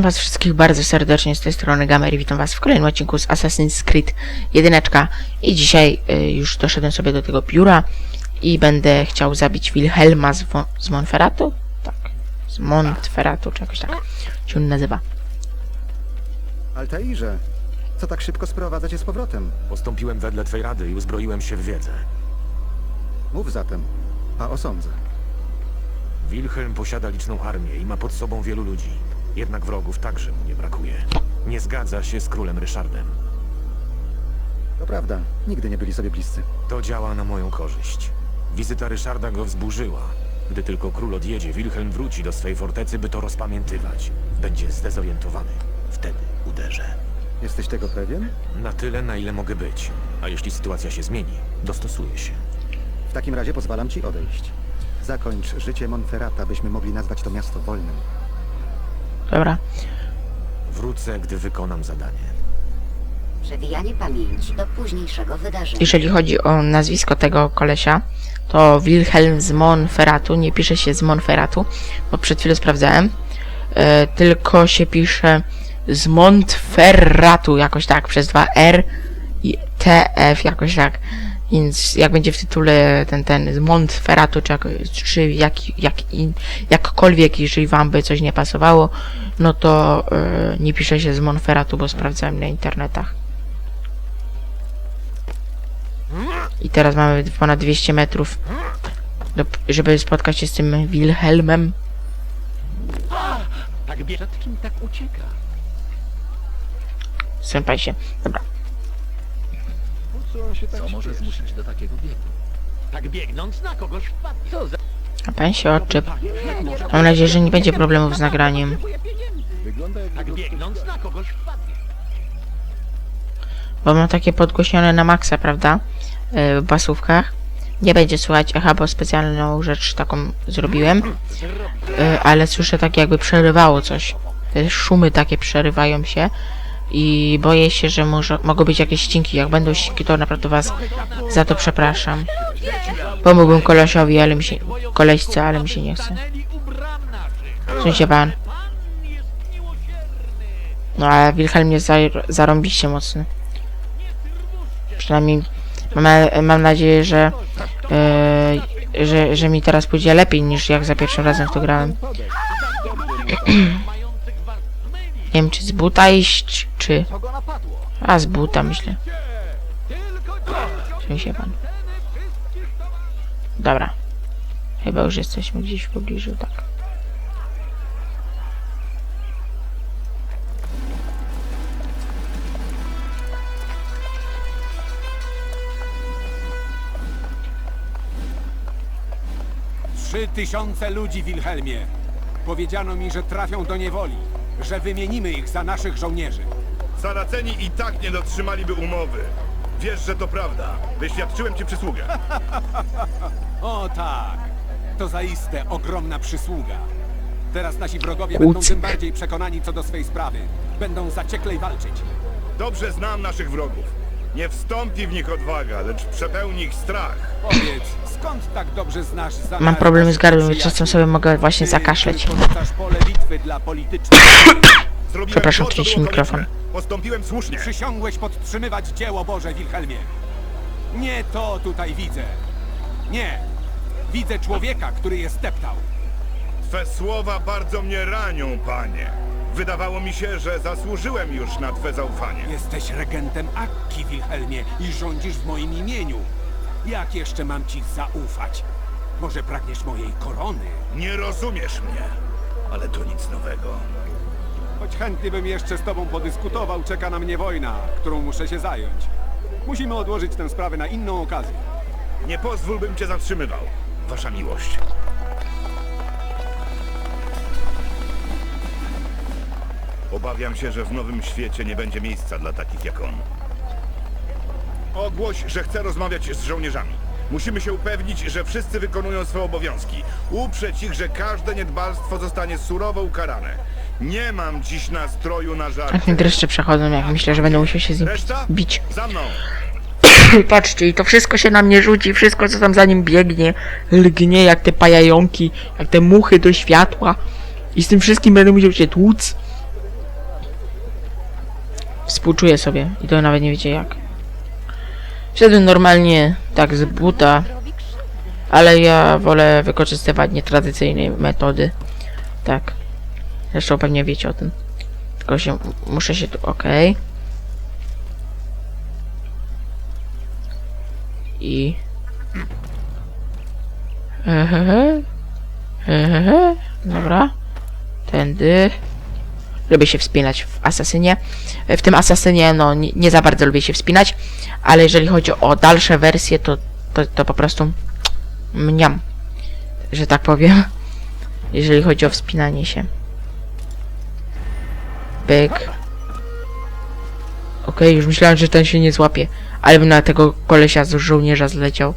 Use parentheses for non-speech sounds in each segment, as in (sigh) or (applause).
Witam was wszystkich bardzo serdecznie z tej strony Gamer i witam was w kolejnym odcinku z Assassin's Creed 1 i dzisiaj y, już doszedłem sobie do tego biura i będę chciał zabić Wilhelma z, z Monferratu? Tak, z Montferratu, czy jakoś tak się on nazywa. Altairze, co tak szybko sprowadza cię z powrotem? Postąpiłem wedle twej rady i uzbroiłem się w wiedzę. Mów zatem, a osądzę. Wilhelm posiada liczną armię i ma pod sobą wielu ludzi. Jednak wrogów także mu nie brakuje. Nie zgadza się z królem Ryszardem. To prawda, nigdy nie byli sobie bliscy. To działa na moją korzyść. Wizyta Ryszarda go wzburzyła. Gdy tylko król odjedzie, Wilhelm wróci do swej fortecy, by to rozpamiętywać. Będzie zdezorientowany. Wtedy uderzę. Jesteś tego pewien? Na tyle, na ile mogę być. A jeśli sytuacja się zmieni, dostosuję się. W takim razie pozwalam ci odejść. Zakończ życie Monferrata, byśmy mogli nazwać to miasto wolnym. Dobra, Wrócę, gdy wykonam zadanie. Przewijanie pamięci do późniejszego wydarzenia. jeżeli chodzi o nazwisko tego kolesia, to Wilhelm z Monferratu, nie pisze się z Monferratu, bo przed chwilą sprawdzałem, e, tylko się pisze z Montferratu, jakoś tak, przez dwa R i TF, jakoś tak. Więc jak będzie w tytule ten, ten z Montferratu, czy, jak, czy jak, jak, in- jakkolwiek, jeżeli wam by coś nie pasowało, no to e, nie pisze się z Monferratu, bo sprawdzałem na internetach. I teraz mamy ponad 200 metrów, do, żeby spotkać się z tym Wilhelmem. Tak. Przed czym tak ucieka? Sępaj się. Dobra. Co może zmusić do takiego biegu? Tak biegnąc na kogoś wpadnie. Co za... A pan się odczep. Mam nadzieję, że nie będzie problemów z nagraniem. Tak biegnąc na kogoś wpadnie. Bo mam takie podgłośnione na maksa, prawda? Yy, w basówkach. Nie będzie słychać echa, bo specjalną rzecz taką zrobiłem. Yy, ale słyszę tak jakby przerywało coś. Te szumy takie przerywają się. I boję się, że może, mogą być jakieś ścinki. Jak będą ścinki, to naprawdę was za to przepraszam. Pomógłbym kolesiowi, ale mi się... Koleśce, ale mi się nie chce. W sensie pan. No ale Wilhelm jest za, zarąbiście mocny. Przynajmniej mam, mam nadzieję, że, e, że, że mi teraz pójdzie lepiej niż jak za pierwszym razem w to grałem. (clears throat) Nie wiem czy z buta iść, czy... A z buta myślę. Czym się pan? Dobra. Chyba już jesteśmy gdzieś w pobliżu, tak. Trzy tysiące ludzi, Wilhelmie. Powiedziano mi, że trafią do niewoli, że wymienimy ich za naszych żołnierzy. Saraceni i tak nie dotrzymaliby umowy. Wiesz, że to prawda. Wyświadczyłem ci przysługę. (laughs) O tak, to zaiste ogromna przysługa. Teraz nasi wrogowie będą Kucyk. tym bardziej przekonani co do swej sprawy. Będą zacieklej walczyć. Dobrze znam naszych wrogów. Nie wstąpi w nich odwaga, lecz przepełni ich strach. Powiedz, skąd tak dobrze znasz zamiary Mam problemy z naszych gardłem, więc przyjaciół? czasem sobie mogę właśnie Ty, zakaszleć. który pole bitwy dla politycznych. (coughs) Zrobiłem Przepraszam, było mikrofon. Postąpiłem słusznie. Przysiągłeś podtrzymywać dzieło Boże, Wilhelmie. Nie to tutaj widzę. Nie. Widzę człowieka, który je steptał. Twe słowa bardzo mnie ranią, panie. Wydawało mi się, że zasłużyłem już na twe zaufanie. Jesteś regentem Akki, Wilhelmie, i rządzisz w moim imieniu. Jak jeszcze mam ci zaufać? Może pragniesz mojej korony? Nie rozumiesz mnie. Ale to nic nowego. Choć chętnie bym jeszcze z tobą podyskutował, czeka na mnie wojna, którą muszę się zająć. Musimy odłożyć tę sprawę na inną okazję. Nie pozwól, bym cię zatrzymywał. Wasza miłość. Obawiam się, że w nowym świecie nie będzie miejsca dla takich jak on. Ogłoś, że chce rozmawiać z żołnierzami. Musimy się upewnić, że wszyscy wykonują swoje obowiązki. Uprzeć ich, że każde niedbalstwo zostanie surowo ukarane. Nie mam dziś nastroju na żarty. mi dreszcze przechodzą, jak myślę, że będę musiał się z nim Reszta? bić. Za mną! (laughs) Patrzcie, i to wszystko się na mnie rzuci, wszystko co tam za nim biegnie, lgnie jak te pajająki, jak te muchy do światła. I z tym wszystkim będę musiał się tłuc. Współczuję sobie i to nawet nie wiecie jak. Wszedłem normalnie, tak z buta, ale ja wolę wykorzystywać nietradycyjne metody. Tak. Zresztą pewnie wiecie o tym. Tylko się muszę się tu. Okej. I. Hehehe. Hehehe. Dobra. Tędy. Lubię się wspinać w Asasynie. W tym Asasynie, no, nie, nie za bardzo lubię się wspinać, ale jeżeli chodzi o dalsze wersje, to, to, to po prostu mniam, że tak powiem, (laughs) jeżeli chodzi o wspinanie się. Byk. Okej, już myślałem, że ten się nie złapie, ale bym na tego kolesia z żołnierza zleciał.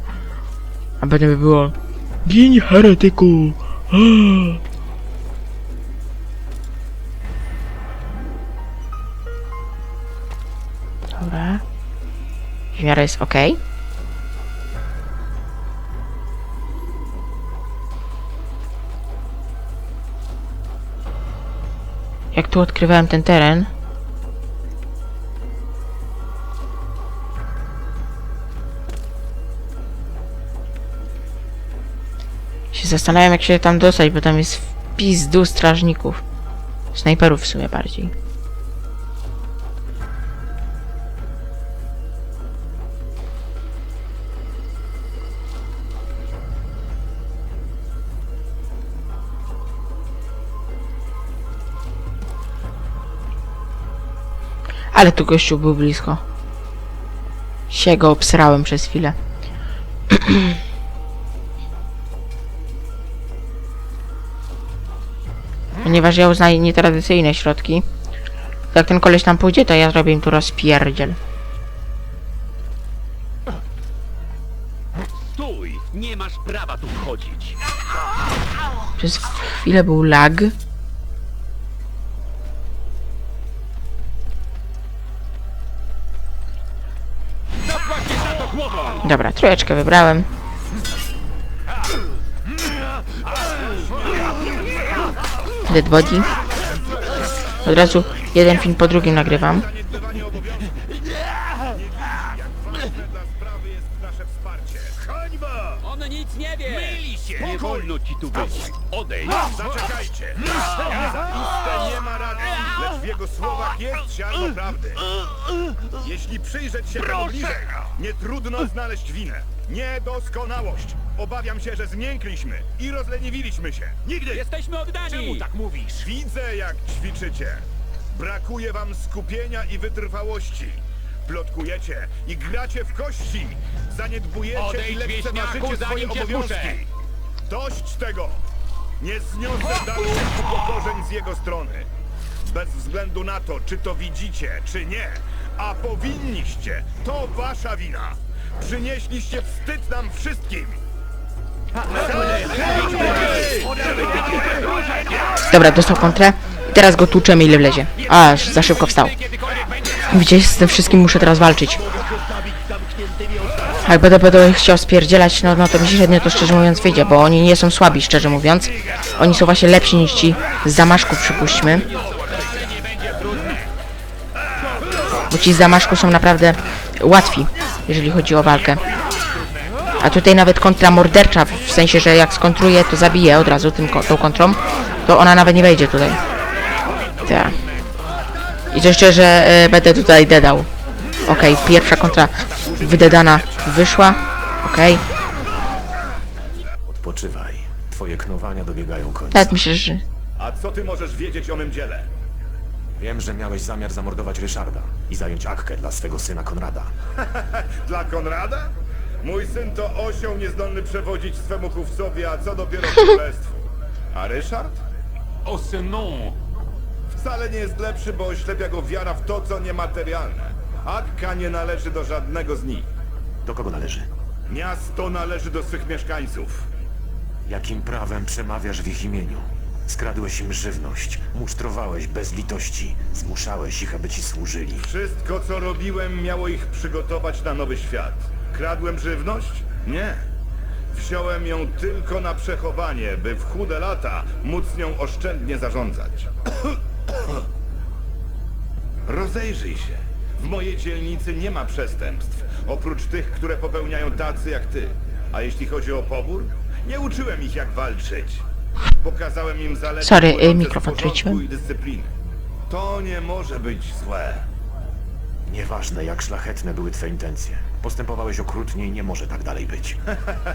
A potem by było Gin heretyku! (gasps) Dobra. W miarę jest ok. Jak tu odkrywałem ten teren, się zastanawiam jak się tam dostać, bo tam jest pizdu strażników. Snajperów w sumie bardziej. Ale tu gościu był blisko. Się go obsrałem przez chwilę. (clears throat) Ponieważ ja uznaję nietradycyjne środki. Jak ten koleś tam pójdzie, to ja zrobię im tu rozpierdziel. Stój! Nie masz prawa tu wchodzić. Przez chwilę był lag. Dobra, trójeczkę wybrałem. Dead body. Od razu jeden film po drugim nagrywam. Nic nie wie! Myli się! Nie wolno ci tu być! Odejdź! Zaczekajcie! Zaiste nie ma racji, lecz w jego słowach jest ziarno prawdy. Jeśli przyjrzeć się temu bliżej, nie trudno znaleźć winę. Niedoskonałość. Obawiam się, że zmiękliśmy i rozleniwiliśmy się. Nigdy! Jesteśmy oddani! Czemu tak mówisz? Widzę, jak ćwiczycie. Brakuje wam skupienia i wytrwałości. Plotkujecie i gracie w kości. Zaniedbujecie i Odejdź, lekceważycie wieśniaku, swoje zanim cię obowiązki. zmuszę. Dość tego! Nie zniosę dalszych upokorzeń z jego strony. Bez względu na to, czy to widzicie, czy nie. A powinniście. To wasza wina. Przynieśliście wstyd nam wszystkim. Dobra, dostał kontrę. I teraz go tłuczemy ile wlezie. Aż za szybko wstał. Widzicie, z tym wszystkim muszę teraz walczyć. Jak będę, będę chciał spierdzielać, no, no to mi średnio to szczerze mówiąc wyjdzie, bo oni nie są słabi, szczerze mówiąc. Oni są właśnie lepsi niż ci z zamaszków, przypuśćmy. Bo ci z zamaszku są naprawdę łatwi, jeżeli chodzi o walkę. A tutaj nawet kontra mordercza, w sensie, że jak skontruje, to zabije od razu tym, tą kontrą, to ona nawet nie wejdzie tutaj. Tak. I to jeszcze, że e, będę tutaj dedał. Okej, pierwsza kontra wydedana wyszła. Okej. Odpoczywaj. Twoje knowania dobiegają końca. Nawet myślę, że... A co ty możesz wiedzieć o mym dziele? Wiem, że miałeś zamiar zamordować Ryszarda i zająć Akkę dla swego syna Konrada. (laughs) Dla Konrada? Mój syn to osioł niezdolny przewodzić swemu chówcowi, a co dopiero królestwu. A Ryszard? O synu! Wcale nie jest lepszy, bo oślepia go wiara w to, co niematerialne. Akka nie należy do żadnego z nich. Do kogo należy? Miasto należy do swych mieszkańców. Jakim prawem przemawiasz w ich imieniu? Skradłeś im żywność, musztrowałeś bez litości, zmuszałeś ich, aby ci służyli. Wszystko, co robiłem, miało ich przygotować na nowy świat. Kradłem żywność? Nie. Wziąłem ją tylko na przechowanie, by w chude lata móc nią oszczędnie zarządzać. (coughs) Rozejrzyj się. W mojej dzielnicy nie ma przestępstw, oprócz tych, które popełniają tacy jak ty. A jeśli chodzi o pobór, nie uczyłem ich jak walczyć. Pokazałem im zalety Sorry, y, płynące z mikrofon porządku i dyscypliny. To nie może być złe. Nieważne, jak szlachetne były twe intencje. Postępowałeś okrutnie i nie może tak dalej być.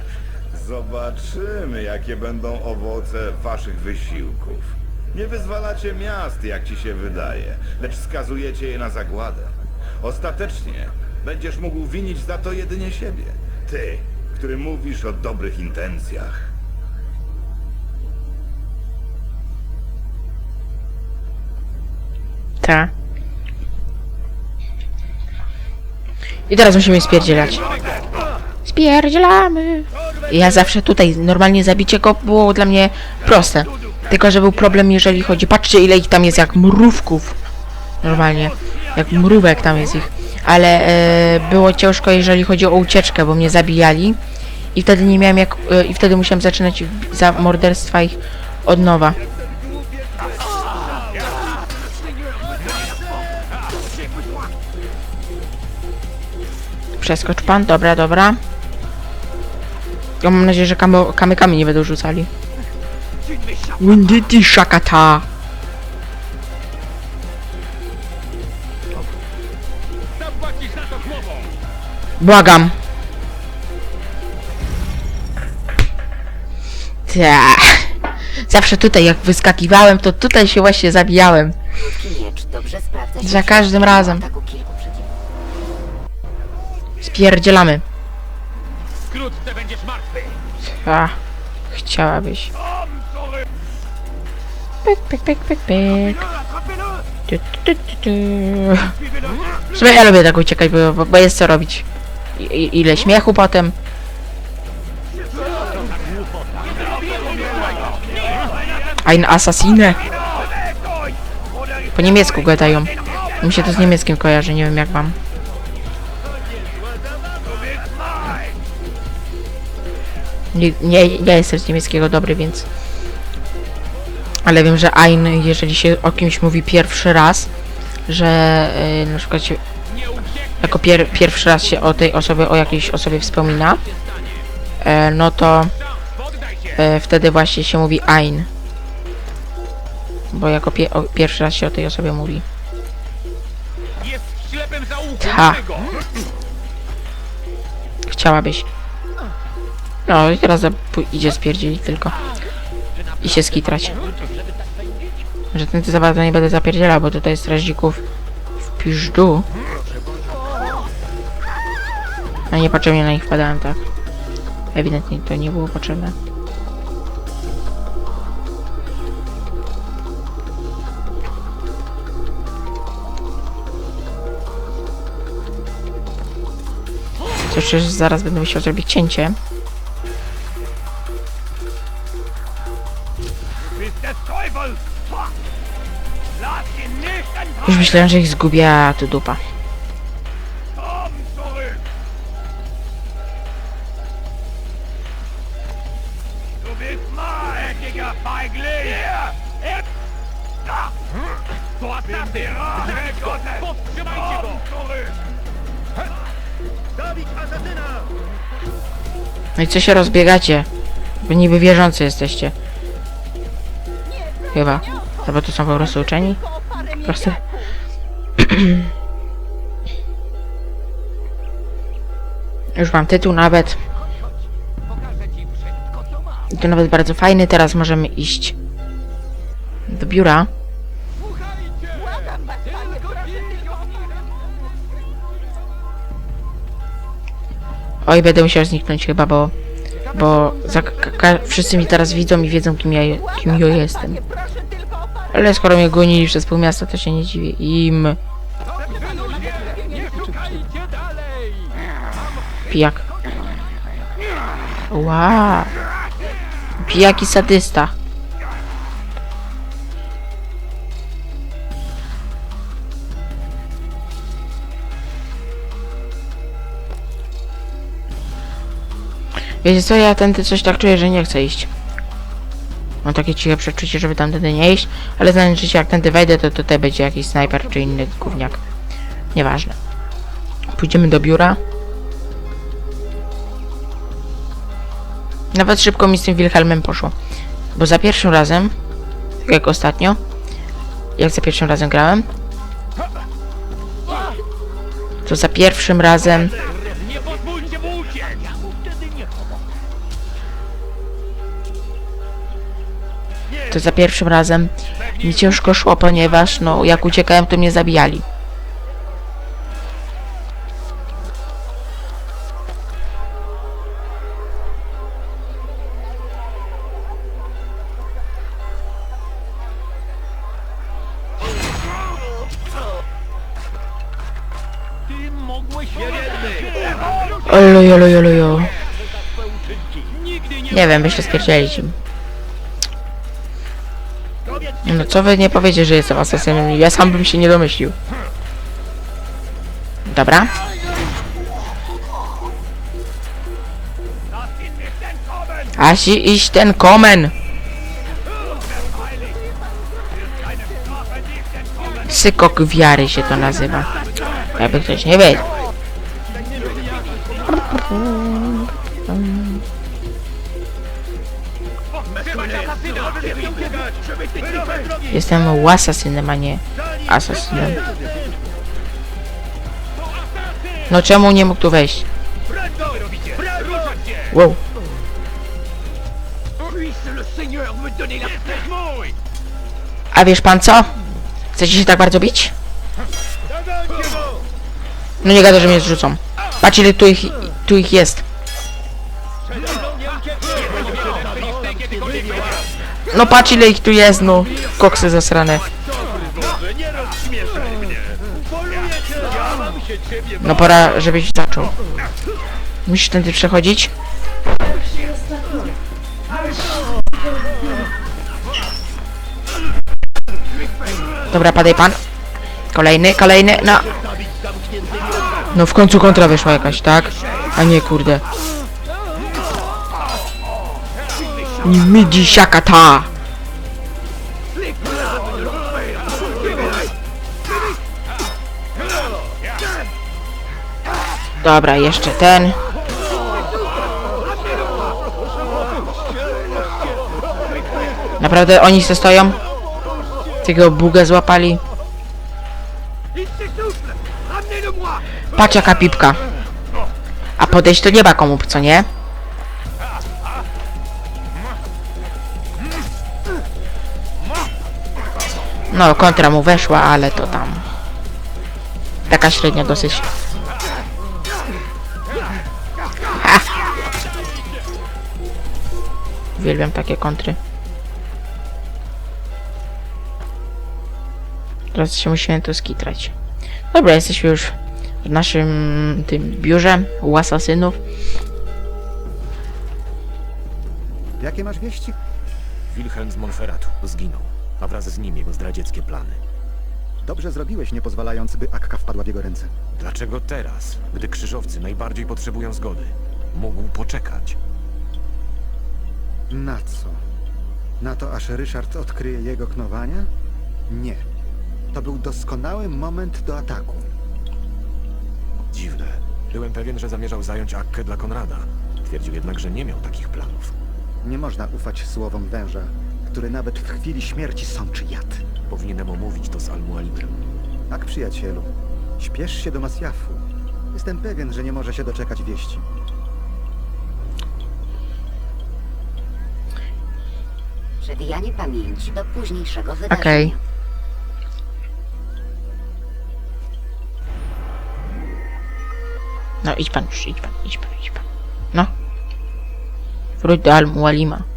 (laughs) Zobaczymy, jakie będą owoce waszych wysiłków. Nie wyzwalacie miast, jak ci się wydaje, lecz skazujecie je na zagładę. Ostatecznie będziesz mógł winić za to jedynie siebie. Ty, który mówisz o dobrych intencjach. Ta. I teraz musimy spierdzielać. Spierdzielamy. Ja zawsze tutaj, normalnie zabicie go było dla mnie proste. Tylko, że był problem, jeżeli chodzi... Patrzcie, ile ich tam jest, jak mrówków. Normalnie. Jak mrówek tam jest ich. Ale e, było ciężko, jeżeli chodzi o ucieczkę, bo mnie zabijali. I wtedy nie miałem jak... E, I wtedy musiałem zaczynać za morderstwa ich od nowa. Przeskocz pan, dobra, dobra. Ja mam nadzieję, że kamo- kamykami nie będą rzucali. Windity Shakata. Błagam. Ta. Zawsze tutaj, jak wyskakiwałem, to tutaj się właśnie zabijałem. Krótki miecz dobrze sprawdza się Za każdym razem. ataku kilku przeciwników. Spierdzielamy. Wkrótce będziesz martwy! A, chciałabyś. Pyk, pyk, pyk, pyk, pyk. Tu, tu, tu, tu. W sumie ja lubię tak uciekać, bo, bo, bo jest co robić. Ile śmiechu potem. Ein Assassine. Po niemiecku gadają. Mi się to z niemieckim kojarzy, nie wiem jak wam. Nie, nie, nie jestem z niemieckiego dobry, więc... Ale wiem, że ein, jeżeli się o kimś mówi pierwszy raz, że y, na przykład się, jako pier, pierwszy raz się o tej osobie, o jakiejś osobie wspomina, e, no to e, wtedy właśnie się mówi ein. Bo jako pie, o, pierwszy raz się o tej osobie mówi. Ta. Chciałabyś. No i teraz idzie spierdzielić tylko. I się skitrać. Że ten za bardzo nie będę zapierdzielał, bo tutaj strażników w piżdu. A niepotrzebnie na nich wpadałem, tak. Ewidentnie to nie było potrzebne. To jeszcze zaraz będę musiał zrobić cięcie. Już myślałem, że ich zgubię, a dupa. No i co się rozbiegacie? Bo niby wierzący jesteście. Chyba. Albo to są po prostu uczeni? Po prostu. (clears throat) Już mam tytuł nawet. I to nawet bardzo fajny. Teraz możemy iść do biura. Oj, będę musiał zniknąć chyba, bo... Bo za, wszyscy mi teraz widzą i wiedzą, kim ja, kim ja jestem. Ale skoro mnie gonili przez pół miasta, to się nie dziwię. Im... Pijak. Wow. Pijak i sadysta. Wiecie co, ja tędy coś tak czuję, że nie chcę iść. Mam takie ciche przeczucie, żeby tamtędy nie iść, ale życie, jak tędy wejdę, to tutaj będzie jakiś snajper czy inny gówniak. Nieważne. Pójdziemy do biura. Nawet szybko mi z tym Wilhelmem poszło. Bo za pierwszym razem, tak jak ostatnio, jak za pierwszym razem grałem, to za pierwszym razem to za pierwszym razem mi ciężko szło, ponieważ no jak uciekałem, to mnie zabijali. Ty mogłeś... Olo, jolo, jolo, jolo. Nigdy nie... Wiem, wyślę spierdzielić im. No co wy nie powiecie, że jestem asasynem? Ja sam bym się nie domyślił. Dobra. Asi iść ten komen! Sykok wiary się to nazywa. Jakby ktoś nie wiedział. Jestem łasasynem, a nie asasynem. No czemu nie mógł tu wejść? Wow. A wiesz pan co? Chcecie się tak bardzo bić? No nie gada, że mnie zrzucą. Patrz ile tu ich, tu ich jest. No patrz ile ich tu jest, no. Koksy zasrane. No pora, żebyś zaczął. Musisz tędy przechodzić. Dobra, padaj pan. Kolejny, kolejny, no. No w końcu kontra wyszła jakaś, tak? A nie, kurde. Midi siakata. Dobra, jeszcze ten. Naprawdę oni se stoją? Tego buga złapali. Patrz jaka pipka. A podejść to nie ma komu, co nie? No, kontra mu weszła, ale to tam... Taka średnia dosyć. Ha! Uwielbiam takie kontry. Teraz się musimy tu skitrać. Dobra, jesteśmy już w naszym tym biurze u asasynów. Jakie masz wieści? Wilhelm z Monferratu zginął, a wraz z nim jego zdradzieckie plany. Dobrze zrobiłeś, nie pozwalając, by Akka wpadła w jego ręce. Dlaczego teraz, gdy krzyżowcy najbardziej potrzebują zgody? Mógł poczekać. Na co? Na to, aż Ryszard odkryje jego knowania? Nie. To był doskonały moment do ataku. Dziwne. Byłem pewien, że zamierzał zająć Akkę dla Konrada. Twierdził jednak, że nie miał takich planów. Nie można ufać słowom węża, który nawet w chwili śmierci sączy jad. Powinienem omówić to z Almualibrem. Tak, przyjacielu. Śpiesz się do Masjafu. Jestem pewien, że nie może się doczekać wieści. Przewijanie pamięci do późniejszego wydarzenia. Okej. No idź pan już, idź pan, idź pan, idź pan. No. Wróć do Al-Mualima.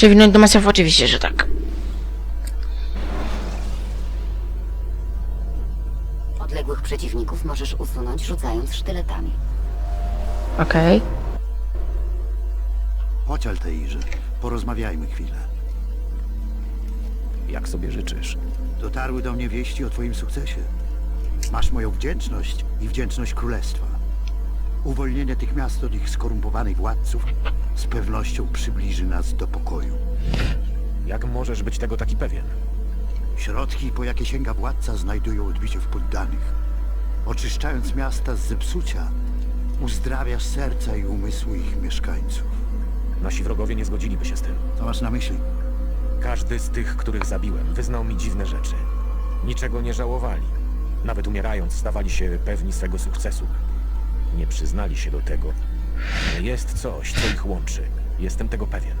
Przewinąć do Masjaf oczywiście, że tak. Odległych przeciwników możesz usunąć rzucając sztyletami. Okej. Chodź, Altairze, porozmawiajmy chwilę. Jak sobie życzysz? Dotarły do mnie wieści o twoim sukcesie. Masz moją wdzięczność i wdzięczność królestwa. Uwolnienie tych miast od ich skorumpowanych władców z pewnością przybliży nas do pokoju. Jak możesz być tego taki pewien? Środki, po jakie sięga władca, znajdują odbicie w poddanych. Oczyszczając miasta z zepsucia, uzdrawiasz serca i umysły ich mieszkańców. Nasi wrogowie nie zgodziliby się z tym. Co masz na myśli? Każdy z tych, których zabiłem, wyznał mi dziwne rzeczy. Niczego nie żałowali. Nawet umierając, stawali się pewni swego sukcesu. Nie przyznali się do tego. Jest coś, co ich łączy. Jestem tego pewien.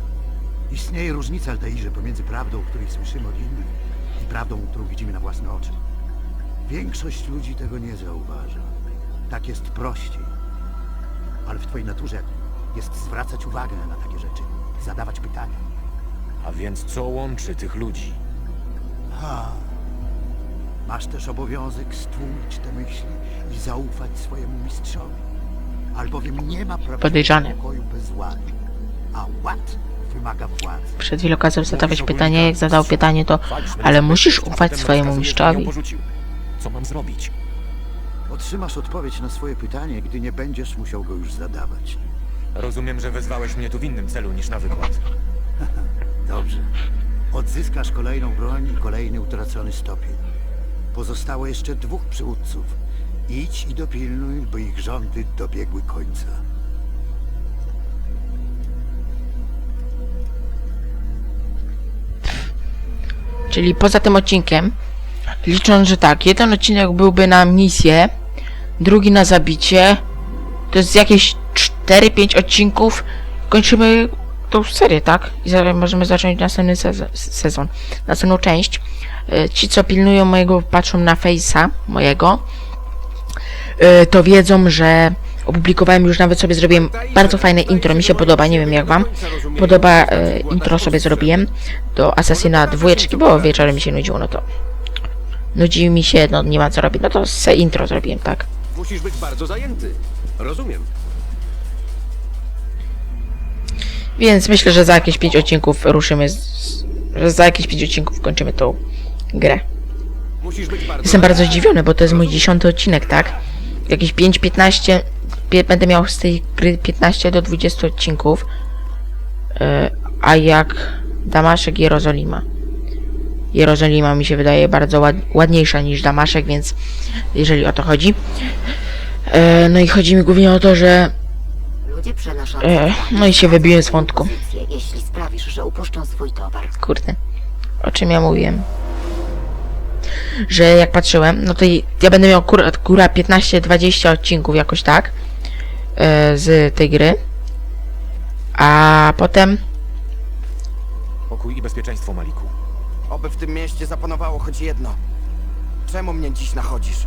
Istnieje różnica, Altairze, pomiędzy prawdą, o której słyszymy od innych i prawdą, którą widzimy na własne oczy. Większość ludzi tego nie zauważa. Tak jest prościej. Ale w twojej naturze jest zwracać uwagę na takie rzeczy, zadawać pytania. A więc co łączy tych ludzi? Ha. Masz też obowiązek stłumić te myśli i zaufać swojemu mistrzowi. Albowiem nie ma Podejrzany. prawdziwego pokoju bez ładu, a ład wymaga władzy. Przed chwilą kazał zadawać pytanie, jak zadał pytanie, to ale musisz ufać swojemu mistrzowi. Co mam zrobić? Otrzymasz odpowiedź na swoje pytanie, gdy nie będziesz musiał go już zadawać. Rozumiem, że wezwałeś mnie tu w innym celu niż na wykład. (laughs) Dobrze. Odzyskasz kolejną broń i kolejny utracony stopień. Pozostało jeszcze dwóch przywódców. Idź i dopilnuj, by ich rządy dobiegły końca. Czyli poza tym odcinkiem, licząc, że tak, jeden odcinek byłby na misję, drugi na zabicie, to jest jakieś 4-5 odcinków, kończymy tą serię, tak? I możemy zacząć następny sezon, sezon następną część. E, Ci, co pilnują mojego, patrzą na Face'a mojego, to wiedzą, że opublikowałem już nawet sobie zrobiłem bardzo fajne intro, mi się podoba, nie wiem jak wam. Podoba e, intro sobie zrobiłem do Assassina dwójeczki, bo wieczorem mi się nudziło, no to nudzi mi się, no nie ma co robić, no to se intro zrobiłem, tak. Musisz być bardzo zajęty. Rozumiem. Więc myślę, że za jakieś 5 odcinków ruszymy, z, że za jakieś 5 odcinków kończymy tą grę. Musisz być bardzo Jestem bardzo zdziwiony, bo to jest mój dziesiąty odcinek, tak? Jakieś 5-15, pie- będę miał z tej gry 15 do 20 odcinków. E, a jak Damaszek Jerozolima. Jerozolima mi się wydaje bardzo ład, ładniejsza niż Damaszek, więc jeżeli o to chodzi. E, no i chodzi mi głównie o to, że E, no i się wybiłem z wątku. pozycję, Jeśli sprawisz, że upuszczą swój towar. Kurde. O czym ja mówiłem? Że jak patrzyłem, no to i- ja będę miał góra, góra 15-20 odcinków jakoś tak e, z tej gry. A potem Pokój i bezpieczeństwo, Maliku. Oby w tym mieście zapanowało choć jedno. Czemu mnie dziś nachodzisz?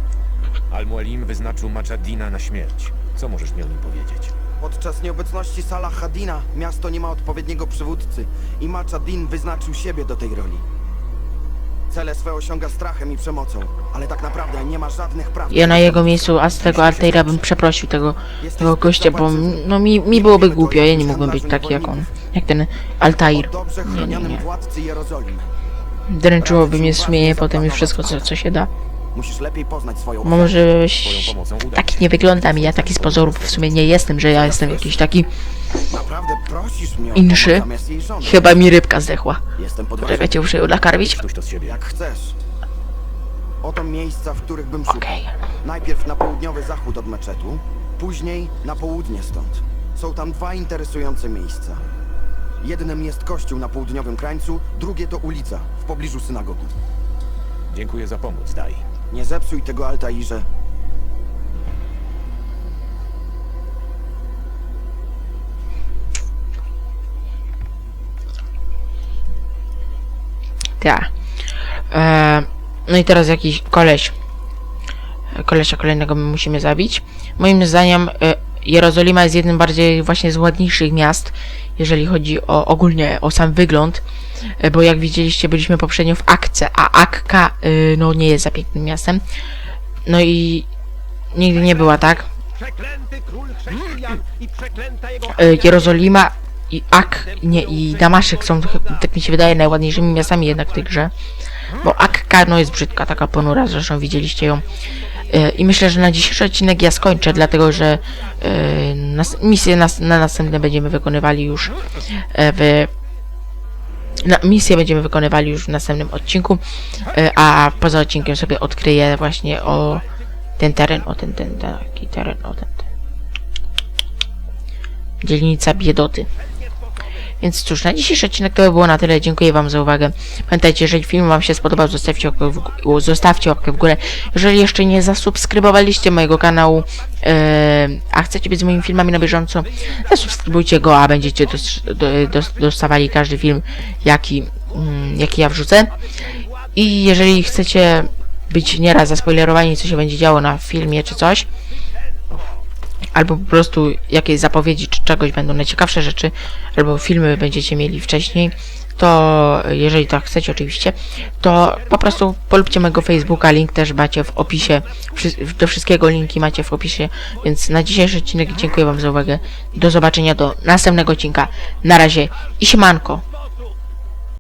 Al-Mualim wyznaczył Machadina na śmierć. Co możesz mi o nim powiedzieć? Podczas nieobecności Salah Hadina miasto nie ma odpowiedniego przywódcy i Machadin wyznaczył siebie do tej roli. Cele swe osiąga strachem i przemocą, ale tak naprawdę nie ma żadnych praw. ja na jego miejscu, a z tego Altaira bym przeprosił tego, tego gościa, bo no mi, mi byłoby głupio, ja nie mógłbym być taki jak on. Jak ten Altair. Nie, nie, nie. Dręczyłoby mnie sumienie potem i wszystko, co, co się da. Musisz lepiej poznać swoją uda Taki nie wyglądam i ja taki z pozorów w sumie nie jestem, że ja jestem jakiś taki... Naprawdę prosisz mnie o Inszy? pomoc zamiast jej żony. Chyba mi rybka zdechła. Jestem pod Czekajcie, muszę ją nakarmić. Sztuś to z siebie. Jak chcesz. Oto miejsca, w których bym szukał. Okej. Najpierw na południowy zachód od meczetu, później na południe stąd. Są tam dwa interesujące miejsca. Jednym jest kościół na południowym krańcu, drugie to ulica w pobliżu synagogi. Dziękuję za pomoc, Daj. Nie zepsuj tego Altairze. Tak. E, no i teraz jakiś koleś. Kolesia kolejnego my musimy zabić. Moim zdaniem e, Jerozolima jest jednym bardziej właśnie z ładniejszych miast, jeżeli chodzi o ogólnie o sam wygląd. E, bo jak widzieliście, byliśmy poprzednio w Akce, a Akka e, no nie jest za pięknym miastem. No i nigdy nie była tak. E, Jerozolima i Ak nie, i Damaszek są, tak mi się wydaje, najładniejszymi miastami jednak w tej grze. Bo Akka no jest brzydka, taka ponura, zresztą widzieliście ją. E, I myślę, że na dzisiejszy odcinek ja skończę, dlatego że e, nas, misje nas, na następne będziemy wykonywali już e, w na, będziemy wykonywali już w następnym odcinku, a poza odcinkiem sobie odkryję właśnie o ten teren, o ten, ten, taki teren, o ten, ten. Dzielnica Biedoty. Więc cóż, na dzisiejszy odcinek to by było na tyle. Dziękuję Wam za uwagę. Pamiętajcie, jeżeli film Wam się spodobał, zostawcie łapkę w, zostawcie łapkę w górę. Jeżeli jeszcze nie zasubskrybowaliście mojego kanału, e, a chcecie być z moimi filmami na bieżąco, zasubskrybujcie go, a będziecie dos, do, dos, dostawali każdy film, jaki, mm, jaki ja wrzucę. I jeżeli chcecie być nieraz zaspoilerowani, co się będzie działo na filmie czy coś, albo po prostu jakieś zapowiedzi czy czegoś będą najciekawsze rzeczy, albo filmy będziecie mieli wcześniej, to jeżeli tak chcecie oczywiście, to po prostu polubcie mojego Facebooka, link też macie w opisie, do wszystkiego linki macie w opisie, więc na dzisiejszy odcinek dziękuję Wam za uwagę, do zobaczenia do następnego odcinka, na razie i siemanko!